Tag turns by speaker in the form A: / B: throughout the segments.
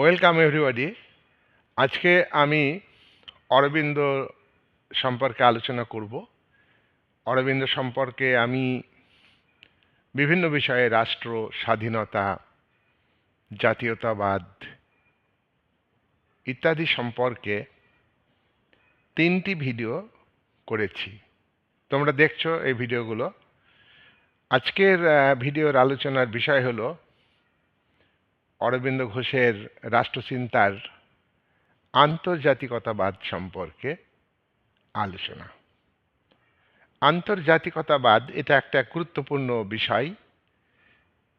A: Welcome everybody আজকে আমি অরবিন্দ সম্পর্কে আলোচনা করব। অরবিন্দ সম্পর্কে আমি বিভিন্ন বিষয়ে রাষ্ট্র, স্বাধীনতা, জাতীয়তাবাদ ইত্যাদি সম্পর্কে তিনটি ভিডিও করেছি। তোমরা দেখছ এই ভিডিওগুলো। আজকের ভিডিওর আলোচনার বিষয় হলো অরবিন্দ ঘোষের রাষ্ট্রচিন্তার আন্তর্জাতিকতাবাদ সম্পর্কে আলোচনা। আন্তর্জাতিকতাবাদ এটা একটা গুরুত্বপূর্ণ বিষয়।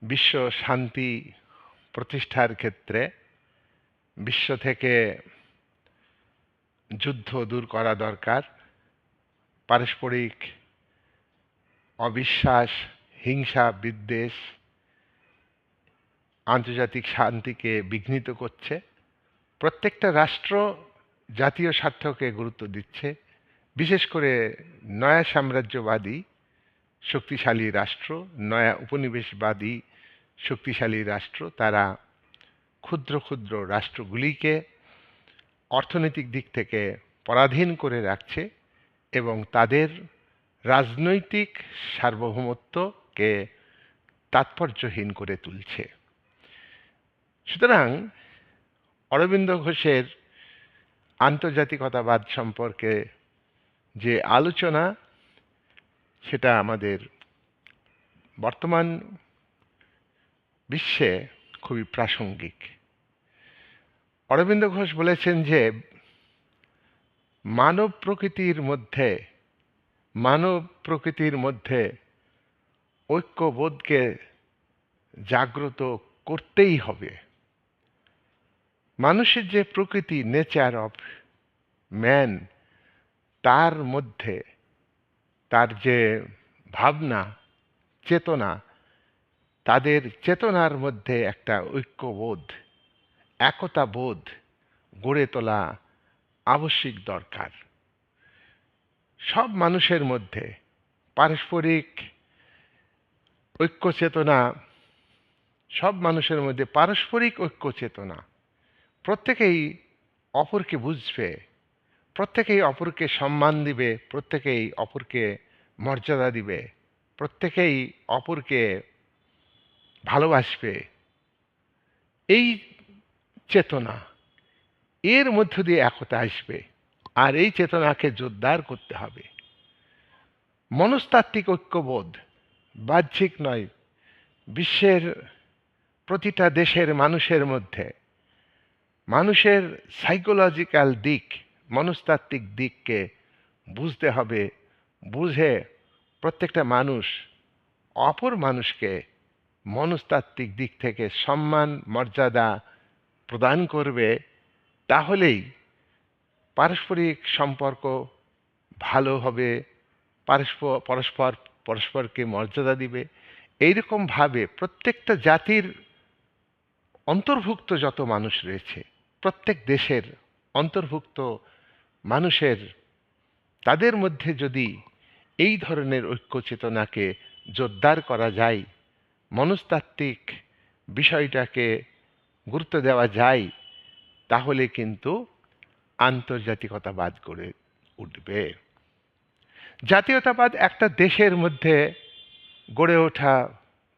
A: বিশ্ব শান্তি প্রতিষ্ঠার ক্ষেত্রে বিশ্ব থেকে যুদ্ধ দূর করা দরকার। পারস্পরিক অবিশ্বাস, হিংসা, বিদ্বেষ আন্তর্জাতিক শান্তিকে বিঘ্নিত করছে। প্রত্যেকটা রাষ্ট্র জাতীয় স্বার্থকে গুরুত্ব দিচ্ছে। বিশেষ করে নয়া সাম্রাজ্যবাদী, শক্তিশালী রাষ্ট্র, নয়া উপনিবেশবাদী, শক্তিশালী রাষ্ট্র, তারা ক্ষুদ্র ক্ষুদ্র রাষ্ট্রগুলিকে অর্থনৈতিক দিক থেকে পরাধীন করে রাখছে এবং তাদের রাজনৈতিক সার্বভৌমত্বকে তাৎপর্যহীন করে তুলছে। সুতরাং অরবিন্দ ঘোষের আন্তর্জাতিকতাবাদ সম্পর্কে যে আলোচনা, সেটা আমাদের বর্তমান বিশ্বে খুবই প্রাসঙ্গিক। অরবিন্দ ঘোষ বলেছেন যে, মানব প্রকৃতির মধ্যে, মানব প্রকৃতির মধ্যে ঐক্যবোধকে জাগ্রত করতেই হবে। মানুষের যে প্রকৃতি নেচার অফ ম্যান তার মধ্যে তার যে ভাবনা, চেতনা, তাদের চেতনার মধ্যে একটা ঐক্যবোধ একতা বোধ গড়ে তোলা আবশ্যিক দরকার। সব মানুষের মধ্যে পারস্পরিক ঐক্য চেতনা, সব মানুষের মধ্যে পারস্পরিক ঐক্য চেতনা প্রত্যেকেই অপরকে বুঝবে, প্রত্যেকেই অপরকে সম্মান দিবে, প্রত্যেকেই অপরকে মর্যাদা দিবে, প্রত্যেকেই অপরকে ভালোবাসবে। এই চেতনা, এর মধ্য দিয়ে একতা আসবে আর এই চেতনাকে জোরদার করতে হবে। মনস্তাত্ত্বিক ঐক্যবোধ বাহ্যিক নয়, বিশ্বের প্রতিটা দেশের মানুষের মধ্যে মানুষের সাইকোলজিক্যাল দিক, মনস্তাত্ত্বিক দিককে বুঝতে হবে, বুঝে প্রত্যেকটা মানুষ অপর মানুষকে মনস্তাত্ত্বিক দিক থেকে সম্মান, মর্যাদা প্রদান করবে, তাহলেই পারস্পরিক সম্পর্ক ভালো হবে পারস্পর পরস্পর, পরস্পরকে মর্যাদা দিবে। এইরকমভাবে প্রত্যেকটা জাতির অন্তর্ভুক্ত যত মানুষ রয়েছে প্রত্যেক দেশের অন্তর্ভুক্ত মানুষের, তাদের মধ্যে যদি এই ধরনের ঐক্য চেতনাকে জোরদার করা যায়, মনস্তাত্ত্বিক বিষয়টাকে গুরুত্ব দেওয়া যায়, তাহলে কিন্তু আন্তর্জাতিকতাবাদ গড়ে উঠবে। জাতীয়তাবাদ একটা দেশের মধ্যে গড়ে ওঠা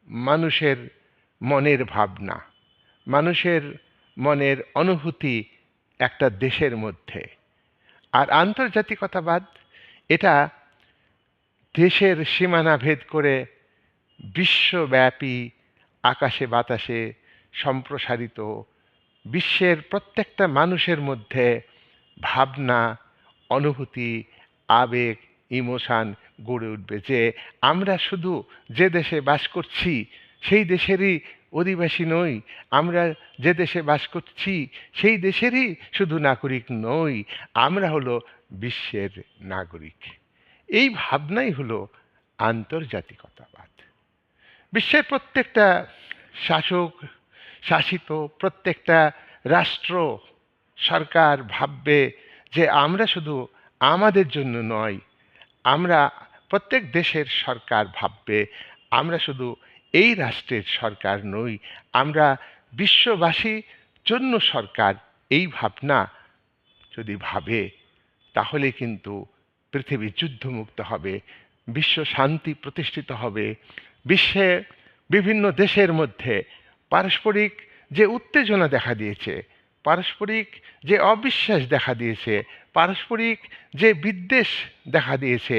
A: মানুষের মনের ভাবনা, মানুষের মনের অনুভূতি একটা দেশের মধ্যে। আর আন্তর্জাতিকতাবাদ এটা দেশের সীমানা ভেদ করে বিশ্বব্যাপী আকাশে বাতাসে সম্প্রসারিত বিশ্বের প্রত্যেকটা মানুষের মধ্যে ভাবনা, অনুভূতি, আবেগ, ইমোশান গড়ে উঠবে যে আমরা শুধু যে দেশে বাস করছি, সেই দেশেরই অধিবাসী নই। আমরা যে দেশে বাস করছি, সেই দেশেরই শুধু নাগরিক নই, আমরা হলো বিশ্বের নাগরিক। এই ভাবনাই হলো আন্তর্জাতিকতাবাদ। বিশ্বের প্রত্যেকটা শাসক, শাসিত প্রত্যেকটা রাষ্ট্র, সরকার ভাববে যে আমরা শুধু আমাদের জন্য নয়, আমরা প্রত্যেক দেশের সরকার ভাববে, আমরা শুধু এই রাষ্ট্রের সরকার নই, আমরা বিশ্ববাসী জন্য সরকার, এই ভাবনা যদি ভাবে, তাহলে কিন্তু পৃথিবী যুদ্ধমুক্ত হবে, বিশ্ব শান্তি প্রতিষ্ঠিত হবে, বিশ্বে বিভিন্ন দেশের মধ্যে পারস্পরিক যে উত্তেজনা দেখা দিয়েছে, পারস্পরিক যে অবিশ্বাস দেখা দিয়েছে, পারস্পরিক যে বিদ্বেষ দেখা দিয়েছে,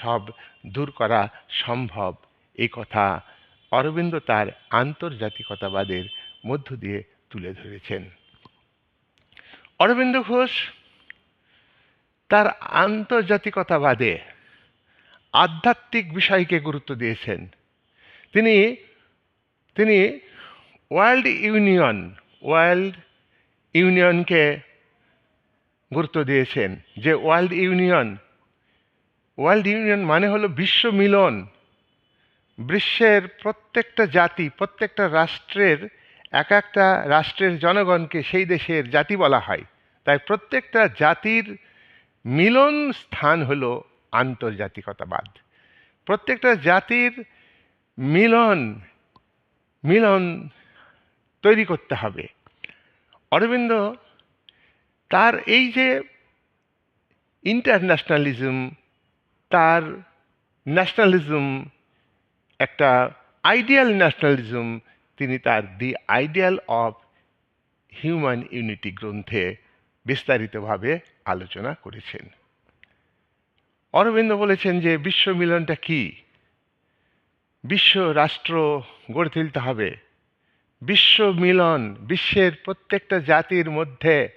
A: সব দূর করা সম্ভব। এই কথা অরবিন্দ তার আন্তর্জাতিকতাবাদের মধ্য দিয়ে তুলে ধরেছেন। অরবিন্দ ঘোষ তার আন্তর্জাতিকতাবাদে আধ্যাত্মিক বিষয়কে গুরুত্ব দিয়েছেন। তিনি তিনি ওয়ার্ল্ড ইউনিয়ন, ওয়ার্ল্ড ইউনিয়নকে গুরুত্ব দিয়েছেন যে ওয়ার্ল্ড ইউনিয়ন ওয়ার্ল্ড ইউনিয়ন মানে হলো বিশ্ব মিলন। বিশ্বের প্রত্যেকটা জাতি, প্রত্যেকটা রাষ্ট্রের, এক একটা রাষ্ট্রের জনগণকে সেই দেশের জাতি বলা হয়। তাই প্রত্যেকটা জাতির মিলন স্থান হলো আন্তর্জাতিকতাবাদ। প্রত্যেকটা জাতির মিলন মিলন তৈরি করতে হবে। অরবিন্দ, তার এই যে ইন্টারন্যাশনালিজম তার ন্যাশনালিজম একটা আইডিয়াল ন্যাশনালিজম তিনি তার the ideal of human unity গ্রন্থে বিস্তারিতভাবে আলোচনা করেছেন। অরবিন্দ বলেছেন যে বিশ্ব মিলনটা কি? বিশ্ব রাষ্ট্র গড়ে তুলতে হবে। বিশ্ব মিলন বিশ্বের প্রত্যেকটা জাতির মধ্যে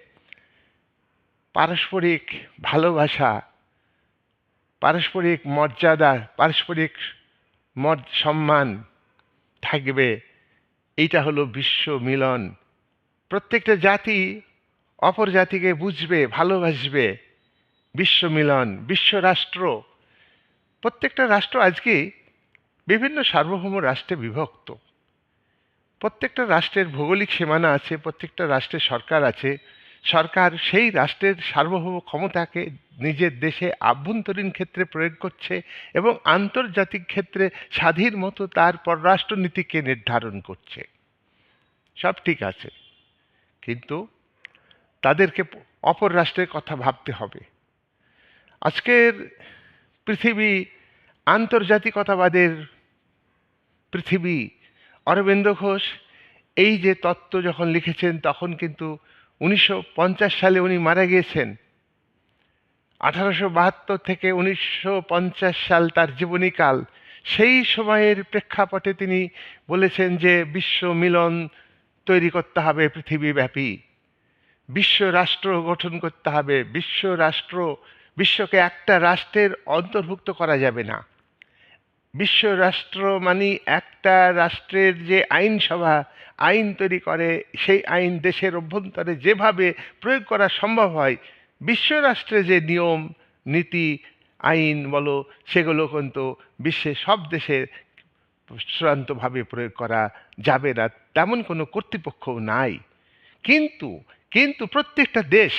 A: পারস্পরিক ভালোবাসা, পারস্পরিক মর্যাদা, পারস্পরিক মর্য সম্মান থাকবে। এইটা হলো বিশ্ব মিলন। প্রত্যেকটা জাতি অপর জাতিকে বুঝবে, ভালোবাসবে। বিশ্ব মিলন, বিশ্ব রাষ্ট্র। প্রত্যেকটা রাষ্ট্র আজকে বিভিন্ন সার্বভৌম রাষ্ট্রে বিভক্ত। প্রত্যেকটা রাষ্ট্রের ভৌগোলিক সীমানা আছে, প্রত্যেকটা রাষ্ট্রের সরকার আছে। সরকার সেই রাষ্ট্রের সার্বভৌম ক্ষমতাকে নিজের দেশে আভ্যন্তরীণ ক্ষেত্রে প্রয়োগ করছে এবং আন্তর্জাতিক ক্ষেত্রে স্বাধীন মতো তার পররাষ্ট্রনীতিকে নির্ধারণ করছে। সব ঠিক আছে। কিন্তু তাদেরকে অপর রাষ্ট্রের কথা ভাবতে হবে। আজকের পৃথিবী আন্তর্জাতিকতাবাদের পৃথিবী। অরবিন্দ ঘোষ এই যে তত্ত্ব যখন লিখেছেন তখন কিন্তু উনিশশো পঞ্চাশ সালে উনি মারা গিয়েছেন। আঠারোশো বাহাত্তর থেকে উনিশশো পঞ্চাশ সাল তার জীবনীকাল। সেই সময়ের প্রেক্ষাপটে তিনি বলেছেন যে বিশ্ব মিলন তৈরি করতে হবে পৃথিবীব্যাপী। বিশ্ব রাষ্ট্র গঠন করতে হবে। বিশ্ব রাষ্ট্র, বিশ্বকে একটা রাষ্ট্রের অন্তর্ভুক্ত করা যাবে না। বিশ্ব রাষ্ট্র মানে একটা রাষ্ট্রের যে আইনসভা, আইন তৈরি করে, সেই আইন দেশের অভ্যন্তরে যেভাবে প্রয়োগ করা সম্ভব হয় বিশ্ব রাষ্ট্রে যে নিয়ম, নীতি, আইন বলো, সেগুলো কিন্তু বিশ্বের সব দেশে চূড়ান্তভাবে প্রয়োগ করা যাবে না, তেমন কোনো কর্তৃপক্ষ নাই। কিন্তু কিন্তু প্রত্যেকটা দেশ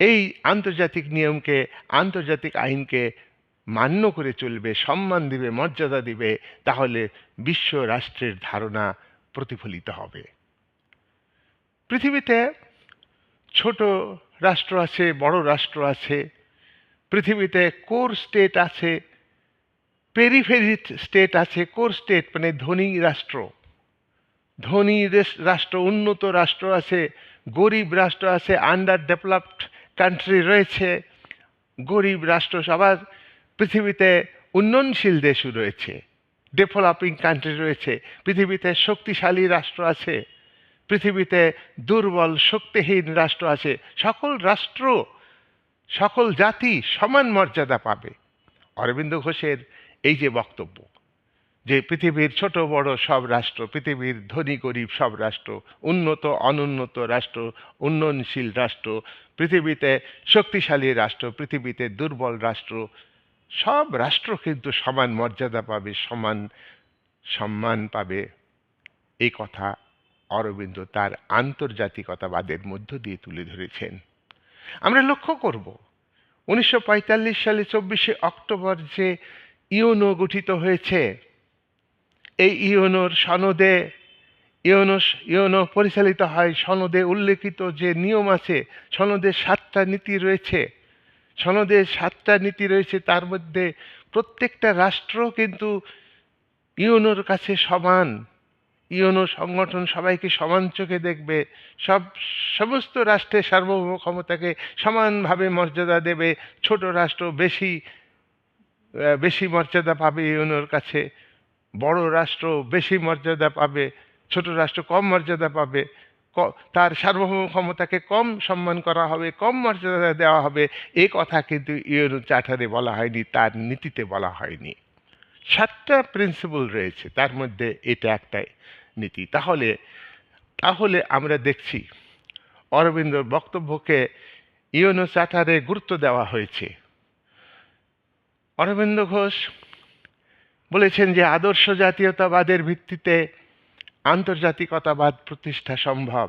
A: এই আন্তর্জাতিক নিয়মকে, আন্তর্জাতিক আইনকে মান্য করে চলবে, সম্মান দিবে, মর্যাদা দিবে, তাহলে বিশ্ব রাষ্ট্রের ধারণা প্রতিফলিত হবে। পৃথিবীতে ছোট রাষ্ট্র আছে, বড় রাষ্ট্র আছে, পৃথিবীতে কোর স্টেট আছে, পেরিফেরি স্টেট আছে, কোর স্টেট মানে ধনী রাষ্ট্র। ধনী রাষ্ট্র, উন্নত রাষ্ট্র আছে, গরিব রাষ্ট্র আছে আন্ডার ডেভেলপড কান্ট্রি রয়েছে, গরিব রাষ্ট্র সবার পৃথিবীতে উন্নয়নশীল দেশও রয়েছে ডেভেলপিং কান্ট্রি রয়েছে, পৃথিবীতে শক্তিশালী রাষ্ট্র আছে, পৃথিবীতে দুর্বল, শক্তিহীন রাষ্ট্র আছে, সকল রাষ্ট্র, সকল জাতি সমান মর্যাদা পাবে। অরবিন্দ ঘোষের এই যে বক্তব্য, যে পৃথিবীর ছোট, বড় সব রাষ্ট্র, পৃথিবীর ধনী, গরিব সব রাষ্ট্র, উন্নত, অনুন্নত রাষ্ট্র, উন্নয়নশীল রাষ্ট্র, পৃথিবীতে শক্তিশালী রাষ্ট্র, পৃথিবীতে দুর্বল রাষ্ট্র সব রাষ্ট্র কিন্তু সমান মর্যাদা পাবে, সমান সম্মান পাবে। এই কথা অরবিন্দ তার আন্তর্জাতিকতাবাদের মধ্য দিয়ে তুলে ধরেছেন। আমরা লক্ষ্য করব, উনিশশো পঁয়তাল্লিশ সালে চব্বিশে অক্টোবর যে ইউনো গঠিত হয়েছে, এই ইউনোর সনদে ইউনো ইউনো পরিচালিত হয় সনদে উল্লেখিত যে নিয়ম আছে, সনদে সাতটা নীতি রয়েছে। সনদের সাতটা নীতি রয়েছে, তার মধ্যে প্রত্যেকটা রাষ্ট্র কিন্তু ইউনোর কাছে সমান। ইউনো সংগঠন সবাইকে সমান চোখে দেখবে, সব সমস্ত রাষ্ট্রের সার্বভৌম ক্ষমতাকে সমানভাবে মর্যাদা দেবে। ছোট রাষ্ট্র বেশি বেশি মর্যাদা পাবে ইউনোর কাছে, বড় রাষ্ট্র বেশি মর্যাদা পাবে, ছোট রাষ্ট্র কম মর্যাদা পাবে। তার সার্বভৌম ক্ষমতাকে কম সম্মান করা হবে, কম মর্যাদা দেওয়া হবে। এ কথা কিন্তু ইউনো চার্টারে বলা হয়নি, তার নীতিতে বলা হয়নি। সাতটা প্রিন্সিপাল রয়েছে, তার মধ্যে এটা একটা নীতি। তাহলে তাহলে আমরা দেখছি অরবিন্দর বক্তব্যকে ইউনো চার্টারে গুরুত্ব দেওয়া হয়েছে। অরবিন্দ ঘোষ বলেছেন যে আদর্শ জাতীয়তাবাদের ভিত্তিতে আন্তর্জাতিকতাবাদ প্রতিষ্ঠা সম্ভব।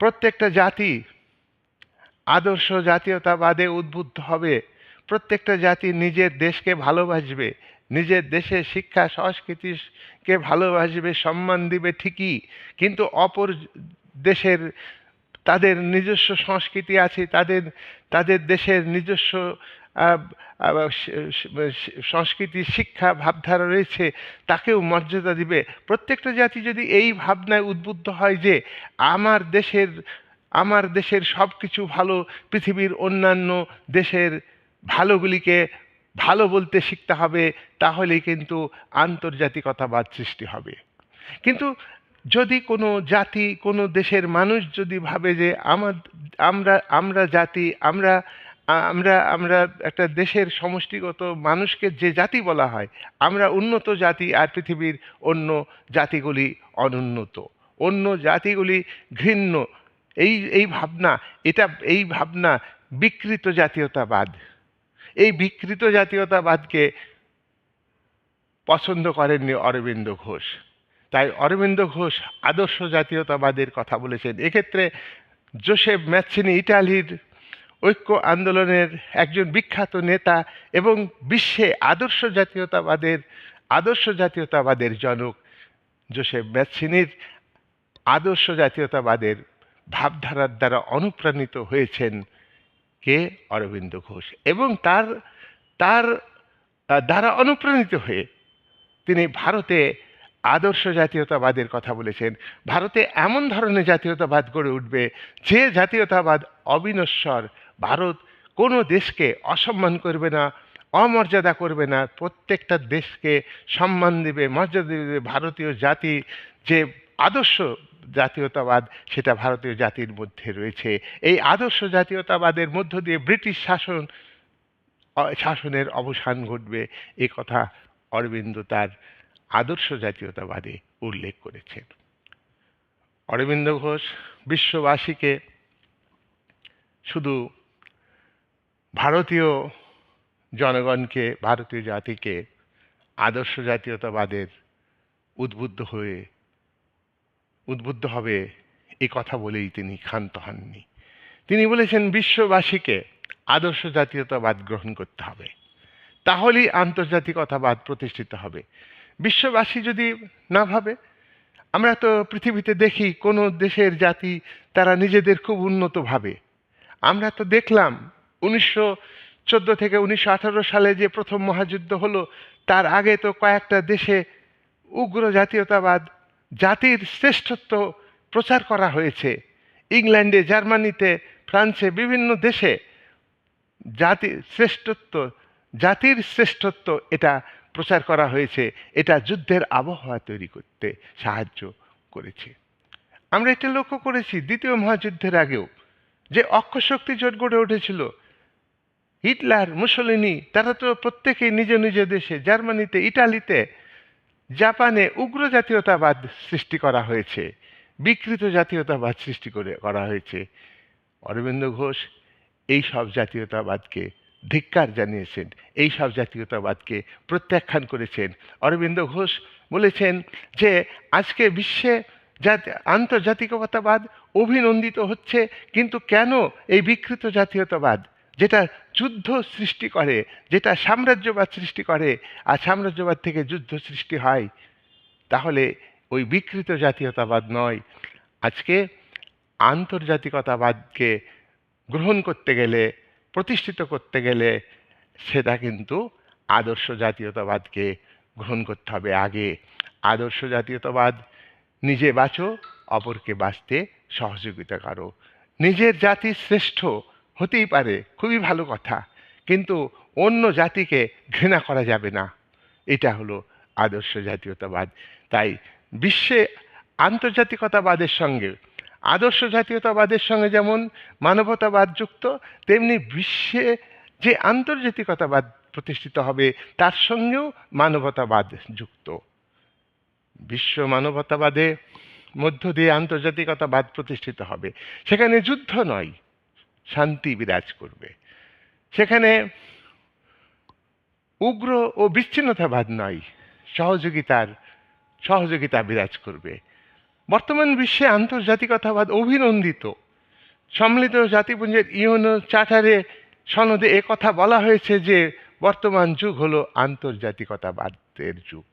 A: প্রত্যেকটা জাতি আদর্শ জাতীয়তাবাদে উদ্বুদ্ধ হবে। প্রত্যেকটা জাতি নিজের দেশকে ভালোবাসবে, নিজের দেশের শিক্ষা, সংস্কৃতিকে ভালোবাসবে, সম্মান দিবে ঠিকই, কিন্তু অপর দেশের তাদের নিজস্ব সংস্কৃতি আছে, তাদের তাদের দেশের নিজস্ব সংস্কৃতি, শিক্ষা, ভাবধারা রয়েছে, তাকেও মর্যাদা দিবে। প্রত্যেকটা জাতি যদি এই ভাবনায় উদ্বুদ্ধ হয় যে আমার দেশের আমার দেশের সব কিছু ভালো, পৃথিবীর অন্যান্য দেশের ভালোগুলিকে ভালো বলতে শিখতে হবে, তাহলেই কিন্তু আন্তর্জাতিকতাবাদ সৃষ্টি হবে। কিন্তু যদি কোনো জাতি, কোনো দেশের মানুষ যদি ভাবে যে আমার, আমরা আমরা জাতি, আমরা আমরা আমরা একটা দেশের সমষ্টিগত মানুষকে যে জাতি বলা হয়, আমরা উন্নত জাতি আর পৃথিবীর অন্য জাতিগুলি অনুন্নত। অন্য জাতিগুলি ঘৃণ্য। এই এই ভাবনা, এটা, এই ভাবনা বিকৃত জাতীয়তাবাদ। এই বিকৃত জাতীয়তাবাদকে পছন্দ করেননি অরবিন্দ ঘোষ। তাই অরবিন্দ ঘোষ আদর্শ জাতীয়তাবাদের কথা বলেছেন। এক্ষেত্রে জোসেফ ম্যাচিনি ইটালির ঐক্য আন্দোলনের একজন বিখ্যাত নেতা এবং বিশ্বে আদর্শ জাতীয়তাবাদের আদর্শ জাতীয়তাবাদের জনক জোসেফ ম্যাচিনির আদর্শ জাতীয়তাবাদের ভাবধারার দ্বারা অনুপ্রাণিত হয়েছেন কে? অরবিন্দ ঘোষ। এবং তার তার দ্বারা অনুপ্রাণিত হয়ে তিনি ভারতে আদর্শ জাতীয়তাবাদের কথা বলেছেন। ভারতে এমন ধরনের জাতীয়তাবাদ গড়ে উঠবে যে জাতীয়তাবাদ অবিনশ্বর ভারত কোনো দেশকে অসম্মান করবে না, অমর্যাদা করবে না। প্রত্যেকটা দেশকে সম্মান দেবে, মর্যাদা দেবে ভারতীয় জাতি, যে আদর্শ জাতীয়তাবাদ, সেটা ভারতীয় জাতির মধ্যে রয়েছে। এই আদর্শ জাতীয়তাবাদের মধ্য দিয়ে ব্রিটিশ শাসন শাসনের অবসান ঘটবে, এ কথা অরবিন্দ তার আদর্শ জাতীয়তাবাদে উল্লেখ করেছেন। অরবিন্দ ঘোষ বিশ্ববাসীকে শুধু ভারতীয় জনগণকে, ভারতীয় জাতিকে, আদর্শ জাতীয়তাবাদের উদ্বুদ্ধ হয়ে, উদ্বুদ্ধ হবে এ কথা বলেই তিনি ক্ষান্ত হননি। তিনি বলেছেন, বিশ্ববাসীকে আদর্শ জাতীয়তাবাদ গ্রহণ করতে হবে। তাহলেই আন্তর্জাতিকতাবাদ প্রতিষ্ঠিত হবে। বিশ্ববাসী যদি না ভাবে, আমরা তো পৃথিবীতে দেখি কোনো দেশের জাতি তারা নিজেদের খুব উন্নত ভাবে। আমরা তো দেখলাম উনিশশো চোদ্দ থেকে উনিশশো আঠারো সালে যে প্রথম মহাযুদ্ধ হলো, তার আগে তো কয়েকটা দেশে উগ্র জাতীয়তাবাদ, জাতির শ্রেষ্ঠত্ব প্রচার করা হয়েছে। ইংল্যান্ডে, জার্মানিতে, ফ্রান্সে বিভিন্ন দেশে জাতি শ্রেষ্ঠত্ব, জাতির শ্রেষ্ঠত্ব এটা প্রচার করা হয়েছে। এটা যুদ্ধের আবহাওয়া তৈরি করতে সাহায্য করেছে। আমরা এটা লক্ষ্য করেছি দ্বিতীয় মহাযুদ্ধের আগেও যে অক্ষশক্তি জোট গড়ে উঠেছিল হিটলার, মুসলিনি, তারা তো প্রত্যেকেই নিজ নিজ দেশে, জার্মানিতে, ইটালিতে, জাপানে উগ্র জাতীয়তাবাদ সৃষ্টি করা হয়েছে, বিকৃত জাতীয়তাবাদ সৃষ্টি করে, করা হয়েছে। অরবিন্দ ঘোষ এই সব জাতীয়তাবাদকে ধিক্কার জানিয়েছেন, এই সব জাতীয়তাবাদকে প্রত্যাখ্যান করেছেন। অরবিন্দ ঘোষ বলেছেন যে, আজকে বিশ্বে জাতি, আন্তর্জাতিকতাবাদ অভিনন্দিত হচ্ছে, কিন্তু কেন এই বিকৃত জাতীয়তাবাদ যেটা যুদ্ধ সৃষ্টি করে, যেটা সাম্রাজ্যবাদ সৃষ্টি করে, আর সাম্রাজ্যবাদ থেকে যুদ্ধ সৃষ্টি হয়, তাহলে ওই বিকৃত জাতীয়তাবাদ নয়। আজকে আন্তর্জাতিকতাবাদকে গ্রহণ করতে গেলে, প্রতিষ্ঠিত করতে গেলে সেটা কিন্তু আদর্শ জাতীয়তাবাদকে গ্রহণ করতে হবে আগে। আদর্শ জাতীয়তাবাদ, নিজে বাঁচো, অপরকে বাঁচতে সহযোগিতা করো। নিজের জাতি শ্রেষ্ঠ হতেই পারে, খুবই ভালো কথা। কিন্তু অন্য জাতিকে ঘৃণা করা যাবে না। এটা হলো আদর্শ জাতীয়তাবাদ। তাই বিশ্বে আন্তর্জাতিকতাবাদের সঙ্গে, আদর্শ জাতীয়তাবাদের সঙ্গে যেমন মানবতাবাদ যুক্ত, তেমনি বিশ্বে যে আন্তর্জাতিকতাবাদ প্রতিষ্ঠিত হবে, তার সঙ্গেও মানবতাবাদ যুক্ত। বিশ্ব মানবতাবাদে মধ্য দিয়ে আন্তর্জাতিকতাবাদ প্রতিষ্ঠিত হবে। সেখানে যুদ্ধ নয়। শান্তি বিরাজ করবে। সেখানে উগ্র ও বিচ্ছিন্নতাবাদ নয়, সহযোগিতার সহযোগিতা বিরাজ করবে। বর্তমান বিশ্বে আন্তর্জাতিকতাবাদ অভিনন্দিত। সম্মিলিত জাতিপুঞ্জের ইউনো চার্টারে সনদে কথা বলা হয়েছে যে, বর্তমান যুগ হলো আন্তর্জাতিকতাবাদের যুগ।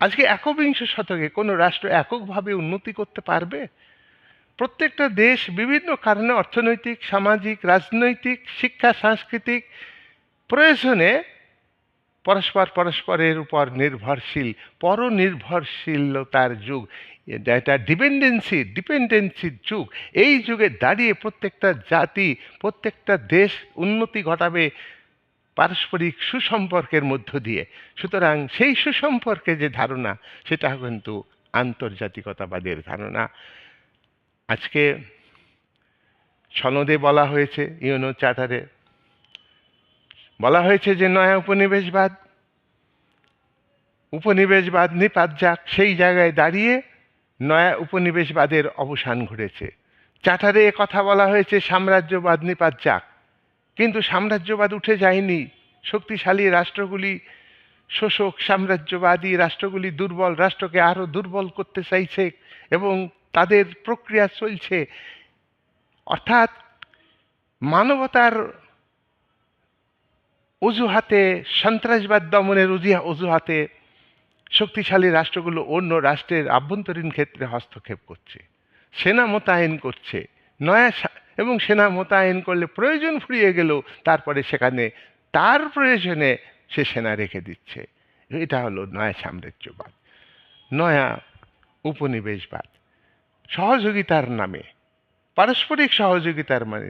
A: আজকে একবিংশ শতকে কোনো রাষ্ট্র এককভাবে উন্নতি করতে পারবে? প্রত্যেকটা দেশ বিভিন্ন কারণে অর্থনৈতিক, সামাজিক, রাজনৈতিক, শিক্ষা, সাংস্কৃতিক প্রয়োজনে পরস্পর পরস্পরের উপর নির্ভরশীল, পরনির্ভরশীলতার যুগ। এটা ডিপেন্ডেন্সি ডিপেন্ডেন্সির যুগ। এই যুগে দাঁড়িয়ে প্রত্যেকটা জাতি, প্রত্যেকটা দেশ উন্নতি ঘটাবে পারস্পরিক সুসম্পর্কের মধ্য দিয়ে। সুতরাং সেই সুসম্পর্কে যে ধারণা, সেটা কিন্তু আন্তর্জাতিকতাবাদের ধারণা। আজকে সনদে বলা হয়েছে, ইউনো চার্টারে। বলা হয়েছে যে নয়া উপনিবেশবাদ উপনিবেশবাদ নিপাত যাক, সেই জায়গায় দাঁড়িয়ে নয়া উপনিবেশবাদের অবসান ঘটেছে। চার্টারে কথা বলা হয়েছে, সাম্রাজ্যবাদ নিপাত যাক। কিন্তু সাম্রাজ্যবাদ উঠে যায়নি। শক্তিশালী রাষ্ট্রগুলি শোষক সাম্রাজ্যবাদী রাষ্ট্রগুলি দুর্বল, রাষ্ট্রকে আরও দুর্বল করতে চাইছে এবং তাদের প্রক্রিয়া চলছে। অর্থাৎ মানবতার অজুহাতে, সন্ত্রাসবাদ দমনের অজুহাতে শক্তিশালী রাষ্ট্রগুলো অন্য রাষ্ট্রের আভ্যন্তরীণ ক্ষেত্রে হস্তক্ষেপ করছে। সেনা মোতায়েন করছে। নয়া এবং সেনা মোতায়েন করলে প্রয়োজন ফুরিয়ে গেলেও তারপরে সেখানে তার প্রয়োজনে সে সেনা রেখে দিচ্ছে। এটা হলো নয়া সাম্রাজ্যবাদ, নয়া উপনিবেশবাদ। সহযোগিতার নামে, পারস্পরিক সহযোগিতার মানে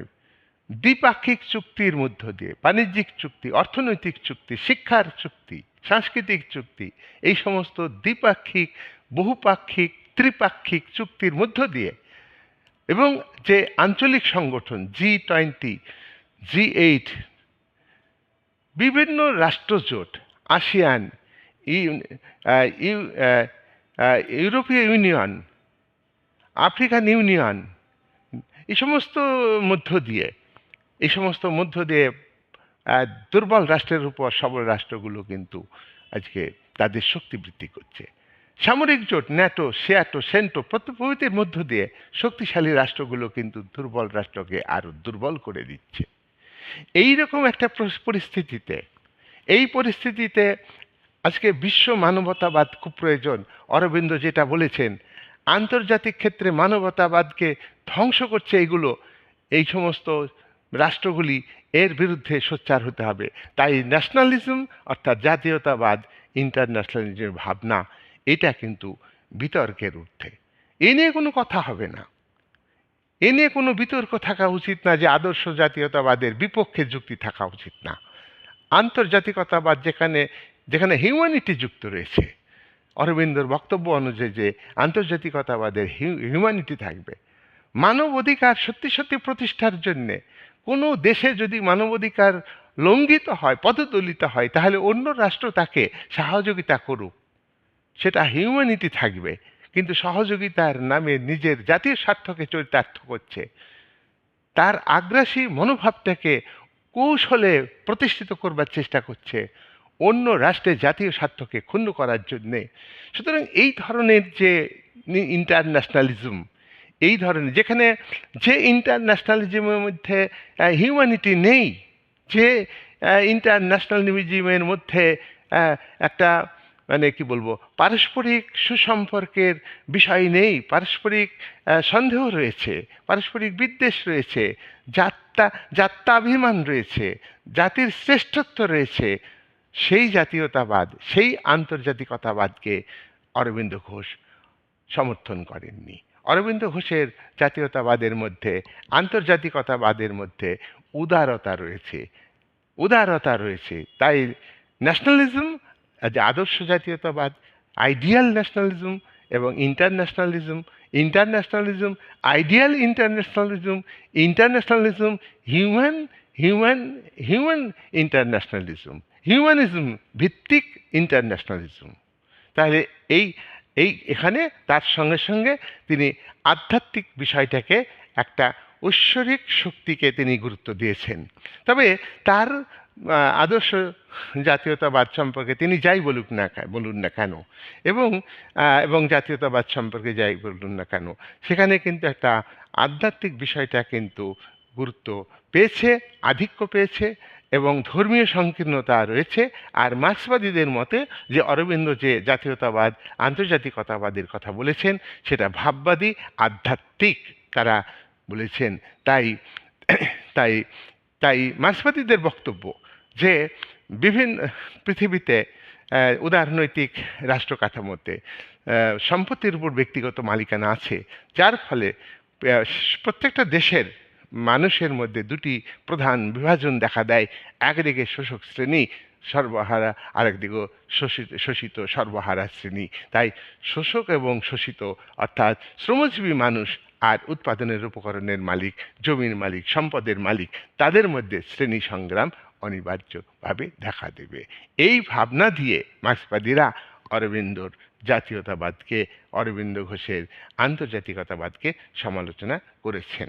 A: দ্বিপাক্ষিক চুক্তির মধ্য দিয়ে, বাণিজ্যিক চুক্তি, অর্থনৈতিক চুক্তি, শিক্ষার চুক্তি, সাংস্কৃতিক চুক্তি, এই সমস্ত দ্বিপাক্ষিক, বহুপাক্ষিক, ত্রিপাক্ষিক চুক্তির মধ্য দিয়ে এবং যে আঞ্চলিক সংগঠন জি টোয়েন্টি, জি এইট, বিভিন্ন রাষ্ট্রজোট, আসিয়ান ইউরোপীয় ইউনিয়ন আফ্রিকান ইউনিয়ন এই সমস্ত মধ্য দিয়ে, এই সমস্ত মধ্য দিয়ে দুর্বল রাষ্ট্রের উপর সবল রাষ্ট্রগুলো কিন্তু আজকে তাদের শক্তি বৃদ্ধি করছে। সামরিক জোট, ন্যাটো শেয়াটো সেন্টো প্রভৃতির মধ্য দিয়ে শক্তিশালী রাষ্ট্রগুলো কিন্তু দুর্বল রাষ্ট্রকে আরও দুর্বল করে দিচ্ছে। এই রকম একটা পরিস্থিতিতে, এই পরিস্থিতিতে আজকে বিশ্ব মানবতাবাদ খুব প্রয়োজন অরবিন্দ যেটা বলেছেন আন্তর্জাতিক ক্ষেত্রে মানবতাবাদকে ধ্বংস করছে এগুলো এই সমস্ত রাষ্ট্রগুলি এর বিরুদ্ধে সোচ্চার হতে হবে। তাই ন্যাশনালিজম অর্থাৎ জাতীয়তাবাদ ইন্টারন্যাশনালিজমের ভাবনা, এটা কিন্তু বিতর্কের ঊর্ধ্বে। এ নিয়ে কোনো কথা হবে না। এ নিয়ে কোনো বিতর্ক থাকা উচিত না যে আদর্শ জাতীয়তাবাদের বিপক্ষে যুক্তি থাকা উচিত না। আন্তর্জাতিকতাবাদ যেখানে যেখানে হিউম্যানিটি যুক্ত রয়েছে অরবিন্দর বক্তব্য অনুযায়ী যে আন্তর্জাতিকতাবাদের হিউম্যানিটি থাকবে, মানব অধিকার সত্যি সত্যি প্রতিষ্ঠার জন্যে কোনো দেশে যদি মানবাধিকার লঙ্ঘিত হয়, পদদলিত হয়, তাহলে অন্য রাষ্ট্র তাকে সহযোগিতা করুক। সেটা হিউম্যানিটি থাকবে, কিন্তু সহযোগিতার নামে নিজের জাতীয় স্বার্থকে চরিতার্থ করছে। তার আগ্রাসী মনোভাবটাকে কৌশলে প্রতিষ্ঠিত করবার চেষ্টা করছে। অন্য রাষ্ট্রের জাতীয় স্বার্থকে ক্ষুণ্ণ করার জন্যে। সুতরাং এই ধরনের যে ইন্টারন্যাশনালিজম এই ধরনের যেখানে যে ইন্টারন্যাশনালিজমের মধ্যে হিউম্যানিটি নেই, যে ইন্টারন্যাশনালিজমের মধ্যে একটা মানে কি বলব, পারস্পরিক সুসম্পর্কের বিষয় নেই, পারস্পরিক সন্দেহ রয়েছে, পারস্পরিক বিদ্বেষ রয়েছে জাত্তা জাত্যাভিমান রয়েছে, জাতির শ্রেষ্ঠত্ব রয়েছে সেই জাতীয়তাবাদ, সেই আন্তর্জাতিকতাবাদকে অরবিন্দ ঘোষ সমর্থন করেননি। অরবিন্দ ঘোষের জাতীয়তাবাদের মধ্যে, আন্তর্জাতিকতাবাদের মধ্যে উদারতা রয়েছে। উদারতা রয়েছে। তাই ন্যাশনালিজম যে আদর্শ জাতীয়তাবাদ আইডিয়াল ন্যাশনালিজম এবং internationalism internationalism ideal internationalism internationalism human human human internationalism humanism ভিত্তিক ইন্টারন্যাশনালিজম তাহলে এই এই এখানে তার সঙ্গে সঙ্গে তিনি আধ্যাত্মিক বিষয়টাকে একটা ঐশ্বরিক শক্তিকে তিনি গুরুত্ব দিয়েছেন। তবে তার আদর্শ জাতীয়তাবাদ সম্পর্কে তিনি যাই বলুক না বলুন না কেন, এবং এবং জাতীয়তাবাদ সম্পর্কে যাই বলুন না কেন, সেখানে কিন্তু একটা আধ্যাত্মিক বিষয়টা কিন্তু গুরুত্ব পেয়েছে, আধিক্য পেয়েছে এবং ধর্মীয় সংকীর্ণতা রয়েছে। আর মার্ক্সবাদীদের মতে যে অরবিন্দ যে জাতীয়তাবাদ, আন্তর্জাতিকতাবাদের কথা বলেছেন, সেটা ভাববাদী, আধ্যাত্মিক তারা বলেছেন। তাই তাই তাই মার্ক্সবাদীদের বক্তব্য যে বিভিন্ন পৃথিবীতে উদারনৈতিক রাষ্ট্র কাঠামোতে সম্পত্তির উপর ব্যক্তিগত মালিকানা আছে, যার ফলে প্রত্যেকটা দেশের মানুষের মধ্যে দুটি প্রধান বিভাজন দেখা দেয়। একদিকে শোষক শ্রেণি, সর্বহারা, আরেকদিকে শোষিত শোষিত সর্বহারা শ্রেণি। তাই শোষক এবং শোষিত অর্থাৎ শ্রমজীবী মানুষ আর উৎপাদনের উপকরণের মালিক, জমির মালিক, সম্পদের মালিক, তাদের মধ্যে শ্রেণি সংগ্রাম অনিবার্যভাবে দেখা দেবে। এই ভাবনা দিয়ে মার্ক্সবাদীরা অরবিন্দর জাতীয়তাবাদকে, অরবিন্দ ঘোষের আন্তর্জাতিকতাবাদকে সমালোচনা করেছেন।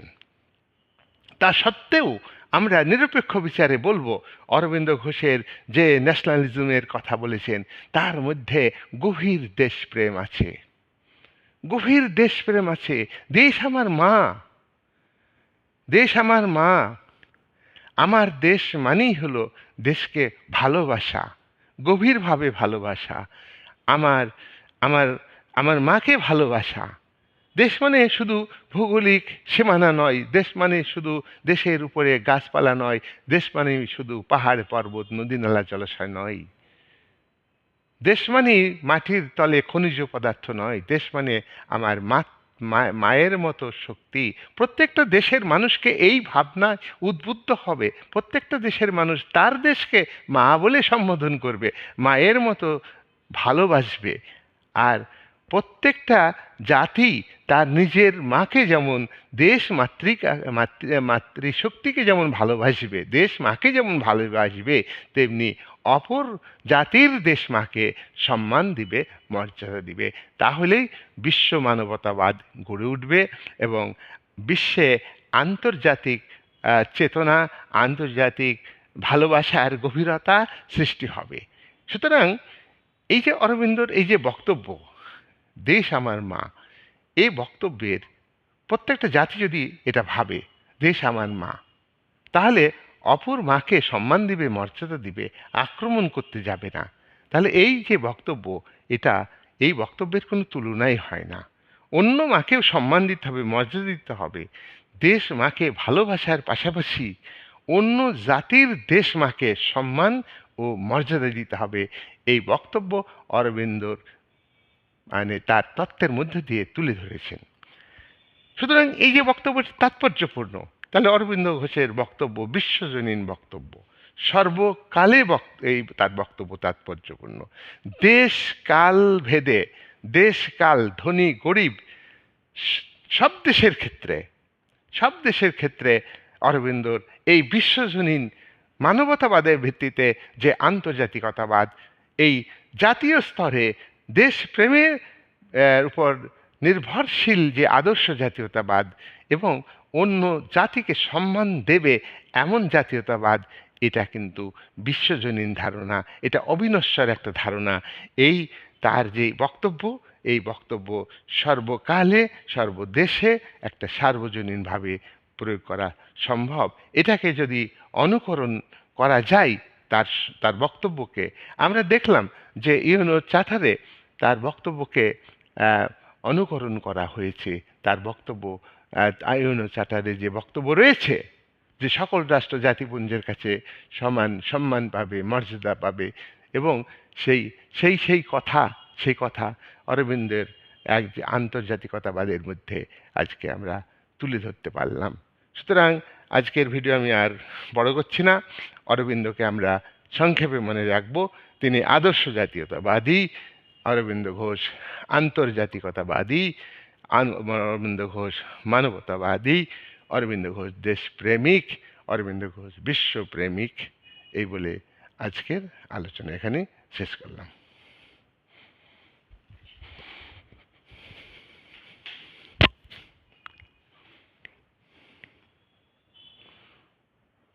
A: তা সত্ত্বেও আমরা নিরপেক্ষ বিচারে বলব, অরবিন্দ ঘোষের যে ন্যাশনালিজমের কথা বলেছেন, তার মধ্যে গভীর দেশপ্রেম আছে। গভীর দেশপ্রেম আছে। দেশ আমার মা। দেশ আমার মা। আমার দেশ মানেই হলো দেশকে ভালোবাসা, গভীরভাবে ভালোবাসা। আমার আমার আমার মাকে ভালোবাসা। দেশ মানে শুধু ভৌগোলিক সীমানা নয়, দেশ মানে শুধু দেশের উপরে গাছপালা নয়, দেশ মানে শুধু পাহাড়, পর্বত, নদী, নালা জলাশয় নয়। দেশ মানে মাটির তলে খনিজ পদার্থ নয়, দেশ মানে আমার মা, মায়ের মতো শক্তি। প্রত্যেকটা দেশের মানুষকে এই ভাবনা উদ্বুদ্ধ হবে। প্রত্যেকটা দেশের মানুষ তার দেশকে মা বলে সম্বোধন করবে, মায়ের মতো ভালোবাসবে। আর প্রত্যেকটা জাতি তার নিজের মাকে যেমন দেশ মাতৃকা, মাতৃ, মাতৃশক্তিকে যেমন ভালোবাসবে, দেশ মাকে যেমন ভালোবাসবে, তেমনি অপর জাতির দেশ মাকে সম্মান দিবে, মর্যাদা দিবে। তাহলেই বিশ্ব মানবতাবাদ গড়ে উঠবে এবং বিশ্বে আন্তর্জাতিক চেতনা, আন্তর্জাতিক ভালোবাসার গভীরতা সৃষ্টি হবে। সুতরাং এই যে অরবিন্দর এই যে বক্তব্য দেশ আমার মা। এই বক্তব্যের প্রত্যেকটা জাতি যদি এটা ভাবে, দেশ আমার মা, তাহলে অপর মাকে সম্মান দিবে, মর্যাদা দিবে, আক্রমণ করতে যাবে না। তাহলে এই যে বক্তব্য, এটা এই বক্তব্যের কোনো তুলনাই হয় না। অন্য মাকেও সম্মান দিতে হবে, মর্যাদা দিতে হবে। দেশ মাকে ভালোবাসার পাশাপাশি অন্য জাতির দেশ মাকে সম্মান ও মর্যাদা দিতে হবে। এই বক্তব্য অরবিন্দর মানে তার তত্ত্বের মধ্যে দিয়ে তুলে ধরেছেন। সুতরাং এই যে বক্তব্যটি তাৎপর্যপূর্ণ, তাহলে অরবিন্দ ঘোষের বক্তব্য বিশ্বজনীন বক্তব্য। সর্বকালে বক- এই তার বক্তব্য তাৎপর্যপূর্ণ। দেশ কাল ভেদে, দেশ কাল ধনী গরিব, সব দেশের ক্ষেত্রে, সব দেশের ক্ষেত্রে অরবিন্দর এই বিশ্বজনীন মানবতাবাদের ভিত্তিতে যে আন্তর্জাতিকতাবাদ, এই জাতীয় স্তরে দেশপ্রেমের উপর নির্ভরশীল যে আদর্শ জাতীয়তাবাদ এবং অন্য জাতিকে সম্মান দেবে এমন জাতীয়তাবাদ, এটা কিন্তু বিশ্বজনীন ধারণা, এটা অবিনশ্বর একটা ধারণা। এই তার যে বক্তব্য, এই বক্তব্য সর্বকালে, সর্বদেশে একটা সার্বজনীনভাবে প্রয়োগ করা সম্ভব। এটাকে যদি অনুকরণ করা যায়, তার তার বক্তব্যকে, আমরা দেখলাম যে ইউনো চার্টারে তার বক্তব্যকে অনুকরণ করা হয়েছে। তার বক্তব্য ইউনো চার্টারে যে বক্তব্য রয়েছে, যে সকল রাষ্ট্র জাতিপুঞ্জের কাছে সমান সম্মান পাবে, মর্যাদা পাবে এবং সেই সেই সেই কথা সেই কথা অরবিন্দের এক আন্তর্জাতিকতাবাদের মধ্যে আজকে আমরা তুলে ধরতে পারলাম। সুতরাং আজকের ভিডিও আমি আর বড় করছি না। অরবিন্দকে আমরা সংক্ষেপে মনে রাখব। তিনি আদর্শ জাতীয়তাবাদী, অরবিন্দ ঘোষ আন্তর্জাতিকতাবাদী অরবিন্দ ঘোষ মানবতাবাদী, অরবিন্দ ঘোষ দেশপ্রেমিক, অরবিন্দ ঘোষ বিশ্বপ্রেমিক, এই বলে আজকের আলোচনা এখানে শেষ করলাম।